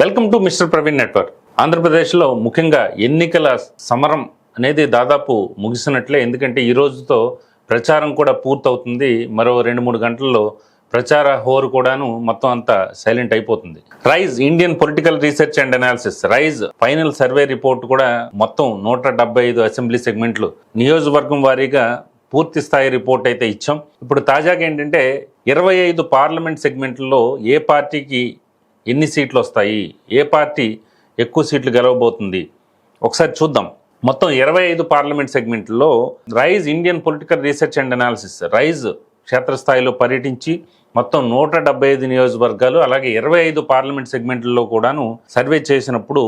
Welcome to mister Praveen network. ఆంధ్రప్రదేశ్లో ముఖ్యంగా ఎన్నికల సమరం అనేది దాదాపు ముగిసినట్లే ఎందుకంటే ఈ రోజుతో ప్రచారం కూడా పూర్తవుతుంది. మరో రెండు మూడు గంటల్లో ప్రచార హోరు కూడాను మొత్తం అంతా సైలెంట్ అయిపోతుంది. Rise Indian Political Research and Analysis Rise final survey report కూడా మొత్తం నూట డెబ్బై ఐదు అసెంబ్లీ సెగ్మెంట్లు నియోజకవర్గం వారీగా పూర్తి స్థాయి రిపోర్ట్ అయితే ఇచ్చాం. ఇప్పుడు తాజాగా ఏంటంటే ఇరవై ఐదు పార్లమెంట్ సెగ్మెంట్లలో ఏ పార్టీకి ఎన్ని సీట్లు వస్తాయి ఏ పార్టీ ఎక్కువ సీట్లు గెలవబోతుంది? ఒకసారి చూద్దాం. మొత్తం ఇరవై ఐదు పార్లమెంట్ సెగ్మెంట్లో Rise Indian Political Research and Analysis Rise క్షేత్రస్థాయిలో పర్యటించి మొత్తం నూట డెబ్బై ఐదు నియోజకవర్గాలు అలాగే ఇరవై ఐదు పార్లమెంట్ సెగ్మెంట్లలో కూడాను సర్వే చేసినప్పుడు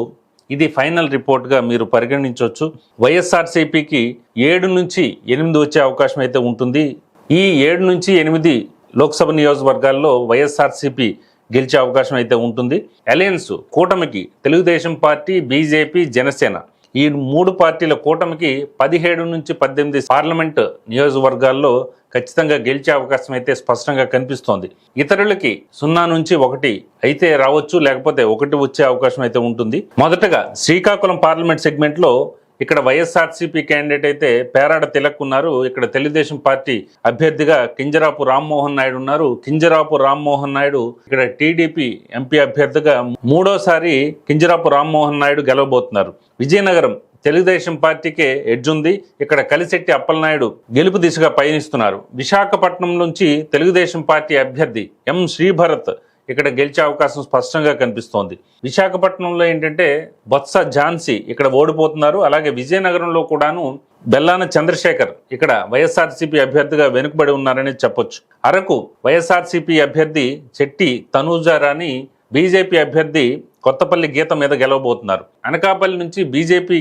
ఇది ఫైనల్ రిపోర్ట్గా మీరు పరిగణించవచ్చు. వైఎస్ఆర్సీపీకి ఏడు నుంచి ఎనిమిది వచ్చే అవకాశం అయితే ఉంటుంది. ఈ ఏడు నుంచి ఎనిమిది లోక్సభ నియోజకవర్గాల్లో వైఎస్ఆర్సీపీ గెలిచే అవకాశం అయితే ఉంటుంది. అలయన్స్ కూటమికి తెలుగుదేశం పార్టీ బీజేపీ జనసేన ఈ మూడు పార్టీల కూటమికి పదిహేడు నుంచి పద్దెనిమిది పార్లమెంట్ నియోజకవర్గాల్లో ఖచ్చితంగా గెలిచే అవకాశం అయితే స్పష్టంగా కనిపిస్తోంది. ఇతరులకి సున్నా నుంచి ఒకటి అయితే రావచ్చు లేకపోతే ఒకటి వచ్చే అవకాశం అయితే ఉంటుంది. మొదటగా శ్రీకాకుళం పార్లమెంట్ సెగ్మెంట్లో ఇక్కడ వైఎస్ఆర్సీపీ క్యాండిడేట్ అయితే పేరాడ తిలక్ ఉన్నారు ఇక్కడ తెలుగుదేశం పార్టీ అభ్యర్థిగా కింజరాపు రామ్మోహన్ నాయుడు ఉన్నారు. కింజరాపు రామ్మోహన్ నాయుడు ఇక్కడ టీడీపీ ఎంపీ అభ్యర్థిగా మూడోసారి కింజరాపు రామ్మోహన్ నాయుడు గెలవబోతున్నారు. విజయనగరం తెలుగుదేశం పార్టీకే ఎడ్జ్ ఉంది. ఇక్కడ కలిశెట్టి అప్పలనాయుడు గెలుపు దిశగా పయనిస్తున్నారు. విశాఖపట్నం నుంచి తెలుగుదేశం పార్టీ అభ్యర్థి ఎం శ్రీభరత్ ఇక్కడ గెలిచే అవకాశం స్పష్టంగా కనిపిస్తోంది. విశాఖపట్నంలో ఏంటంటే బొత్స ఝాన్సీ ఇక్కడ ఓడిపోతున్నారు. అలాగే విజయనగరంలో కూడాను బెల్లాన చంద్రశేఖర్ ఇక్కడ వైఎస్ఆర్సీపీ అభ్యర్థిగా వెనుకబడి ఉన్నారని చెప్పొచ్చు. అరకు వైఎస్ఆర్సీపీ అభ్యర్థి చెట్టి తనూజారాని బీజేపీ అభ్యర్థి కొత్తపల్లి గీత మీద గెలవబోతున్నారు. అనకాపల్లి నుంచి బీజేపీ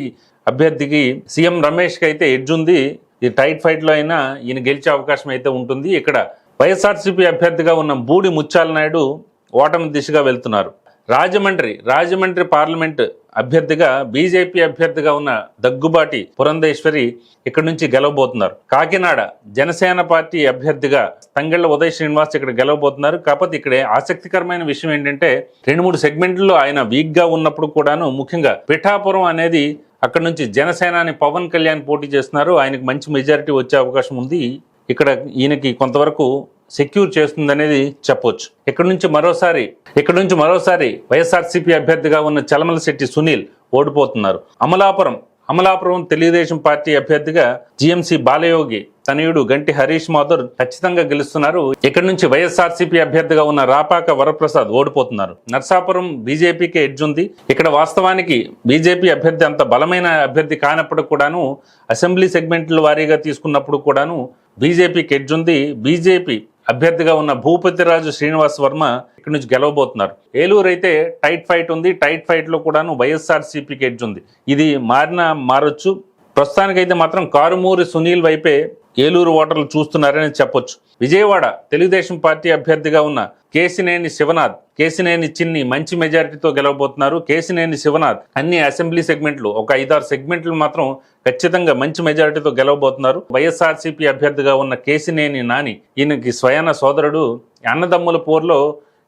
అభ్యర్థికి సీఎం రమేష్కి అయితే ఎడ్జ్ ఉంది. ఈ టైట్ ఫైట్లో అయినా ఈయన గెలిచే అవకాశం అయితే ఉంటుంది. ఇక్కడ వైఎస్ఆర్సీపీ అభ్యర్థిగా ఉన్న బూడి ముచ్చాల నాయుడు ఓటమి దిశగా వెళ్తున్నారు. రాజమండ్రి రాజమండ్రి పార్లమెంట్ అభ్యర్థిగా బీజేపీ అభ్యర్థిగా ఉన్న దగ్గుబాటి పురంధేశ్వరి ఇక్కడ నుంచి గెలవబోతున్నారు. కాకినాడ జనసేన పార్టీ అభ్యర్థిగా తంగళ్ళ ఉదయ్ శ్రీనివాస్ ఇక్కడ గెలవబోతున్నారు. కాకపోతే ఇక్కడ ఆసక్తికరమైన విషయం ఏంటంటే రెండు మూడు సెగ్మెంట్లో ఆయన వీక్గా ఉన్నప్పుడు కూడాను ముఖ్యంగా పిఠాపురం అనేది అక్కడ నుంచి జనసేనాని పవన్ కళ్యాణ్ పోటీ చేస్తున్నారు. ఆయనకు మంచి మెజారిటీ వచ్చే అవకాశం ఉంది. ఇక్కడ ఈయనకి కొంతవరకు సెక్యూర్ చేస్తుందనేది చెప్పొచ్చు. ఇక్కడ నుంచి మరోసారి ఇక్కడ నుంచి మరోసారి వైఎస్ఆర్సీపీ అభ్యర్థిగా ఉన్న చలమల శెట్టి సునీల్ ఓడిపోతున్నారు. అమలాపురం అమలాపురం తెలుగుదేశం పార్టీ అభ్యర్థిగా జిఎంసి బాలయోగి తనయుడు గంటి హరీష్ మాధుర్ ఖచ్చితంగా గెలుస్తున్నారు. ఇక్కడ నుంచి వైఎస్ఆర్సీపీ అభ్యర్థిగా ఉన్న రాపాక వరప్రసాద్ ఓడిపోతున్నారు. నర్సాపురం బీజేపీకి ఎడ్జ్ ఉంది. ఇక్కడ వాస్తవానికి బీజేపీ అభ్యర్థి అంత బలమైన అభ్యర్థి కానప్పుడు కూడాను అసెంబ్లీ సెగ్మెంట్ల వారీగా తీసుకున్నప్పుడు కూడాను బీజేపీకి ఎడ్జ్ ఉంది. బీజేపీ అభ్యర్థిగా ఉన్న భూపతిరాజు శ్రీనివాస్ వర్మ ఇక్కడి నుంచి గెలవబోతున్నారు. ఏలూరు అయితే టైట్ ఫైట్ ఉంది. టైట్ ఫైట్లో కూడాను వైఎస్ఆర్ ఎడ్జ్ ఉంది. ఇది మారిన మారొచ్చు. ప్రస్తుతానికైతే మాత్రం కారుమూరి సునీల్ వైపే ఏలూరు ఓటర్లు చూస్తున్నారని చెప్పొచ్చు. విజయవాడ తెలుగుదేశం పార్టీ అభ్యర్థిగా ఉన్న కేసినేని శివనాథ్ కేసినేని చిన్ని మంచి మెజారిటీతో గెలవబోతున్నారు. కేసినేని శివనాథ్ అన్ని అసెంబ్లీ సెగ్మెంట్లు ఒక ఐదారు సెగ్మెంట్లు మాత్రం ఖచ్చితంగా మంచి మెజారిటీతో గెలవబోతున్నారు. వైఎస్ఆర్సీపీ అభ్యర్థిగా ఉన్న కేసినేని నాని ఈయనకి స్వయాన సోదరుడు అన్నదమ్ముల పోర్లో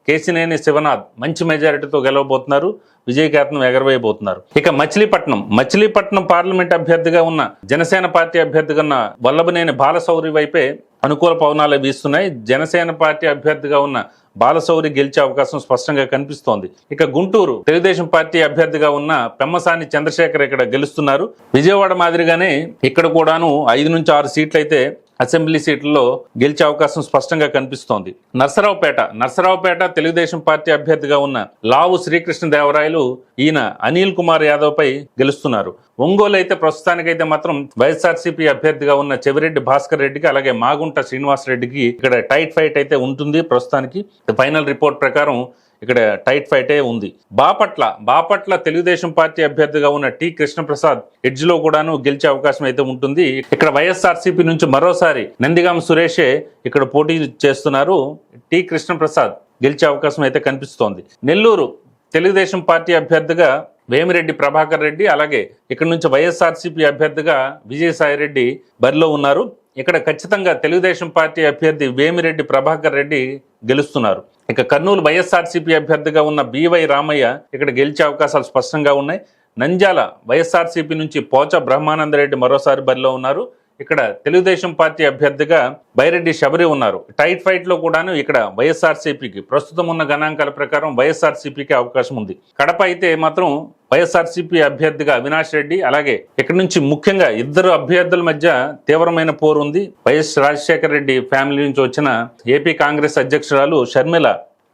కేసినేని శివనాథ్ మంచి మెజారిటీతో గెలవబోతున్నారు. విజయకేతనం ఎగరవేయబోతున్నారు. ఇక మచిలీపట్నం మచిలీపట్నం పార్లమెంట్ అభ్యర్థిగా ఉన్న జనసేన పార్టీ అభ్యర్థిగా ఉన్న వల్లభనేని బాలశౌరి వైపే అనుకూల పవనాలు వీస్తున్నాయి. జనసేన పార్టీ అభ్యర్థిగా ఉన్న బాలశౌరి గెలిచే అవకాశం స్పష్టంగా కనిపిస్తోంది. ఇక గుంటూరు తెలుగుదేశం పార్టీ అభ్యర్థిగా ఉన్న పెమ్మసాని చంద్రశేఖర్ ఇక్కడ గెలుస్తున్నారు. విజయవాడ మాదిరిగానే ఇక్కడ కూడాను ఐదు నుంచి ఆరు సీట్లు అయితే అసెంబ్లీ సీట్లలో గెలిచే అవకాశం స్పష్టంగా కనిపిస్తోంది. నర్సరావుపేట నర్సరావుపేట తెలుగుదేశం పార్టీ అభ్యర్థిగా ఉన్న లావు శ్రీకృష్ణదేవరాయలు ఈయన అనిల్ కుమార్ యాదవ్ పై గెలుస్తున్నారు. ఒంగోలు అయితే ప్రస్తుతానికైతే మాత్రం వైఎస్ఆర్సీపీ అభ్యర్థిగా ఉన్న చెవిరెడ్డి భాస్కర్ రెడ్డికి అలాగే మాగుంట శ్రీనివాస్ రెడ్డికి ఇక్కడ టైట్ ఫైట్ అయితే ఉంటుంది ప్రస్తుతానికి. ఫైనల్ రిపోర్ట్ ప్రకారం ఇక్కడ టైట్ ఫైటే ఉంది. బాపట్ల బాపట్ల తెలుగుదేశం పార్టీ అభ్యర్థిగా ఉన్న టి కృష్ణప్రసాద్ ఎడ్జ్లో కూడాను గెలిచే అవకాశం అయితే ఉంటుంది. ఇక్కడ వైఎస్ఆర్సీపీ నుంచి మరోసారి నందిగామ సురేషే ఇక్కడ పోటీ చేస్తున్నారు. టి కృష్ణప్రసాద్ గెలిచే అవకాశం అయితే కనిపిస్తోంది. నెల్లూరు తెలుగుదేశం పార్టీ అభ్యర్థిగా వేమిరెడ్డి ప్రభాకర్ రెడ్డి అలాగే ఇక్కడ నుంచి వైఎస్ఆర్సీపీ అభ్యర్థిగా విజయసాయి రెడ్డి బరిలో ఉన్నారు. ఇక్కడ ఖచ్చితంగా తెలుగుదేశం పార్టీ అభ్యర్థి వేమిరెడ్డి ప్రభాకర్ రెడ్డి గెలుస్తున్నారు. ఇక కర్నూలు వైఎస్ఆర్సీపీ అభ్యర్థిగా ఉన్న బివై రామయ్య ఇక్కడ గెలిచే అవకాశాలు స్పష్టంగా ఉన్నాయి. నంద్యాల వైఎస్ఆర్సీపీ నుంచి పోచ బ్రహ్మానందరెడ్డి మరోసారి బరిలో ఉన్నారు. ఇక్కడ తెలుగుదేశం పార్టీ అభ్యర్థిగా బైరెడ్డి శబరి ఉన్నారు. టైట్ ఫైట్లో కూడాను ఇక్కడ వైఎస్ఆర్సీపీకి ప్రస్తుతం ఉన్న గణాంకాల ప్రకారం వైఎస్ఆర్సీపీకి అవకాశం ఉంది. కడప అయితే మాత్రం వైఎస్ఆర్సీపీ అభ్యర్థిగా అవినాష్ రెడ్డి అలాగే ఇక్కడ నుంచి ముఖ్యంగా ఇద్దరు అభ్యర్థుల మధ్య తీవ్రమైన పోరు ఉంది. వైఎస్ రాజశేఖర రెడ్డి ఫ్యామిలీ నుంచి వచ్చిన ఏపీ కాంగ్రెస్ అధ్యక్షురాలు షర్మిల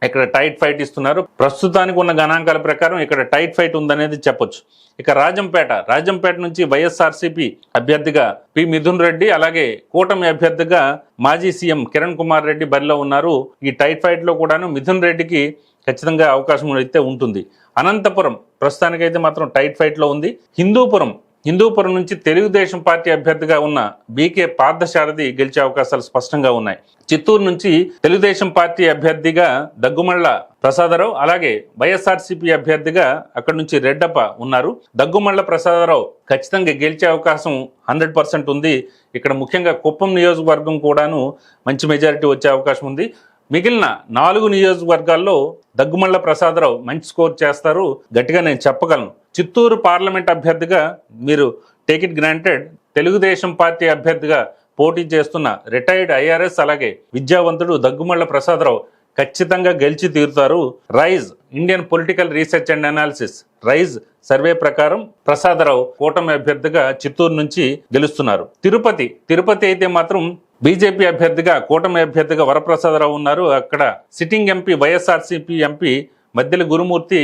ఇక్కడ టైట్ ఫైట్ ఇస్తున్నారు. ప్రస్తుతానికి ఉన్న గణాంకాల ప్రకారం ఇక్కడ టైట్ ఫైట్ ఉందనేది చెప్పొచ్చు. ఇక రాజంపేట రాజంపేట నుంచి వైఎస్ఆర్సీపీ అభ్యర్థిగా పి మిథున్ రెడ్డి అలాగే కూటమి అభ్యర్థిగా మాజీ సీఎం కిరణ్ కుమార్ రెడ్డి బరిలో ఉన్నారు. ఈ టైట్ ఫైట్లో కూడాను మిథున్ రెడ్డికి ఖచ్చితంగా అవకాశం అయితే ఉంటుంది. అనంతపురం ప్రస్తుతానికైతే మాత్రం టైట్ ఫైట్లో ఉంది. హిందూపురం హిందూపురం నుంచి తెలుగుదేశం పార్టీ అభ్యర్థిగా ఉన్న బీకే పార్థసారథి గెలిచే అవకాశాలు స్పష్టంగా ఉన్నాయి. చిత్తూరు నుంచి తెలుగుదేశం పార్టీ అభ్యర్థిగా దగ్గుమళ్ళ ప్రసాదరావు అలాగే వైఎస్ఆర్సీపీ అభ్యర్థిగా అక్కడి నుంచి రెడ్డప్ప ఉన్నారు. దగ్గుమళ్ళ ప్రసాదరావు ఖచ్చితంగా గెలిచే అవకాశం హండ్రెడ్ పర్సెంట్ ఉంది. ఇక్కడ ముఖ్యంగా కుప్పం నియోజకవర్గం కూడాను మంచి మెజారిటీ వచ్చే అవకాశం ఉంది. మిగిలిన నాలుగు నియోజకవర్గాల్లో దగ్గుమళ్ళ ప్రసాదరావు మంచి స్కోర్ చేస్తారు. గట్టిగా నేను చెప్పగలను. చిత్తూరు పార్లమెంట్ అభ్యర్థిగా మీరు take it granted Telugu Desam party అభ్యర్థిగా పోటీ చేస్తున్న రిటైర్డ్ ఐఆర్ఎస్ అలాగే విద్యావంతుడు దగ్గుమళ్ళ ప్రసాదరావు ఖచ్చితంగా గెలిచి తీరుతారు. Rise Indian Political Research and Analysis Rise survey ప్రకారం ప్రసాదరావు కూటమి అభ్యర్థిగా చిత్తూరు నుంచి గెలుస్తున్నారు. తిరుపతి తిరుపతి అయితే మాత్రం బీజేపీ అభ్యర్థిగా కూటమి అభ్యర్థిగా వరప్రసాదరావు ఉన్నారు. అక్కడ sitting MP YSRCP MP Maddela Gurumoorthy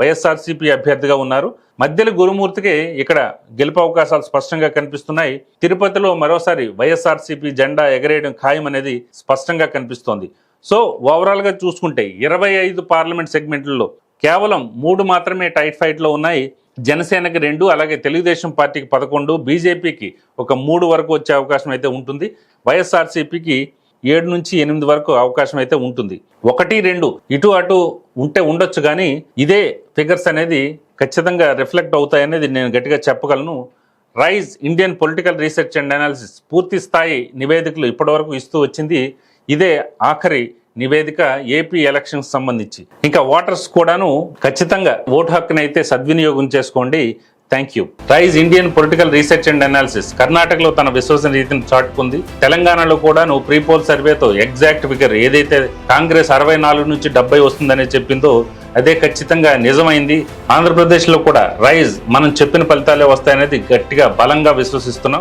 YSRCP అభ్యర్థిగా ఉన్నారు. మధ్యలో గురుమూర్తికి ఇక్కడ గెలుపు అవకాశాలు స్పష్టంగా కనిపిస్తున్నాయి. తిరుపతిలో మరోసారి వైఎస్ఆర్సీపీ జెండా ఎగరేయడం ఖాయం అనేది స్పష్టంగా కనిపిస్తోంది. సో ఓవరాల్గా చూసుకుంటే ఇరవై ఐదు పార్లమెంట్ సెగ్మెంట్లలో కేవలం మూడు మాత్రమే టైట్ ఫైట్లో ఉన్నాయి. జనసేనకి రెండు అలాగే తెలుగుదేశం పార్టీకి పదకొండు బీజేపీకి ఒక మూడు వరకు వచ్చే అవకాశం అయితే ఉంటుంది. వైఎస్ఆర్సీపీకి ఏడు నుంచి ఎనిమిది వరకు అవకాశం అయితే ఉంటుంది. ఒకటి రెండు ఇటు అటు ఉంటే ఉండొచ్చు కానీ ఇదే ఫిగర్స్ అనేది ఖచ్చితంగా రిఫ్లెక్ట్ అవుతాయనేది నేను గట్టిగా చెప్పగలను. Rise Indian Political Research and Analysis పూర్తి స్థాయి నివేదికలు ఇప్పటివరకు ఇస్తూ వచ్చింది. ఇదే ఆఖరి నివేదిక ఏపీ ఎలక్షన్స్ సంబంధించి. ఇంకా ఓటర్స్ కూడాను ఖచ్చితంగా ఓటు హక్కునైతే సద్వినియోగం చేసుకోండి. Thank you Rise Indian Political Research and Analysis కర్ణాటకలో తన విశ్వసనీయతను చాటుకుంది. తెలంగాణలో కూడా నువ్వు ప్రీపోల్ సర్వేతో ఎగ్జాక్ట్ ఫిగర్ ఏదైతే కాంగ్రెస్ అరవై నాలుగు నుంచి డెబ్బై వస్తుందని చెప్పిందో అదే ఖచ్చితంగా నిజమైంది. ఆంధ్రప్రదేశ్లో కూడా రైజ్ మనం చెప్పిన ఫలితాలే వస్తాయనేది గట్టిగా బలంగా విశ్వసిస్తున్నాం.